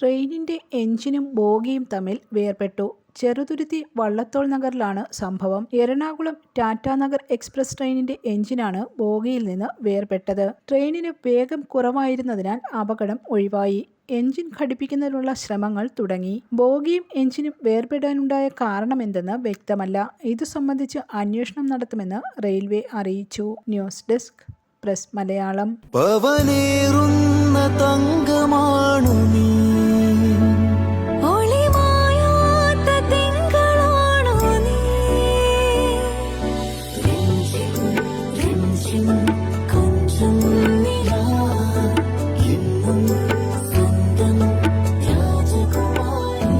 ട്രെയിനിന്റെ എഞ്ചിനും ബോഗിയും തമ്മിൽ വേർപെട്ടു. ചെറുതുരുത്തി വള്ളത്തോൾ നഗറിലാണ് സംഭവം. എറണാകുളം ടാറ്റാനഗർ എക്സ്പ്രസ് ട്രെയിനിന്റെ എഞ്ചിനാണ് ബോഗിയിൽ നിന്ന് വേർപെട്ടത്. ട്രെയിനിന് വേഗം കുറവായിരുന്നതിനാൽ അപകടം ഒഴിവായി. എഞ്ചിൻ ഘടിപ്പിക്കുന്നതിനുള്ള ശ്രമങ്ങൾ തുടങ്ങി. ബോഗിയും എഞ്ചിനും വേർപെടാനുണ്ടായ കാരണമെന്തെന്ന് വ്യക്തമല്ല. ഇതു സംബന്ധിച്ച് അന്വേഷണം നടത്തുമെന്ന് റെയിൽവേ അറിയിച്ചു. News desk press Malayalam. രാജകുമാരി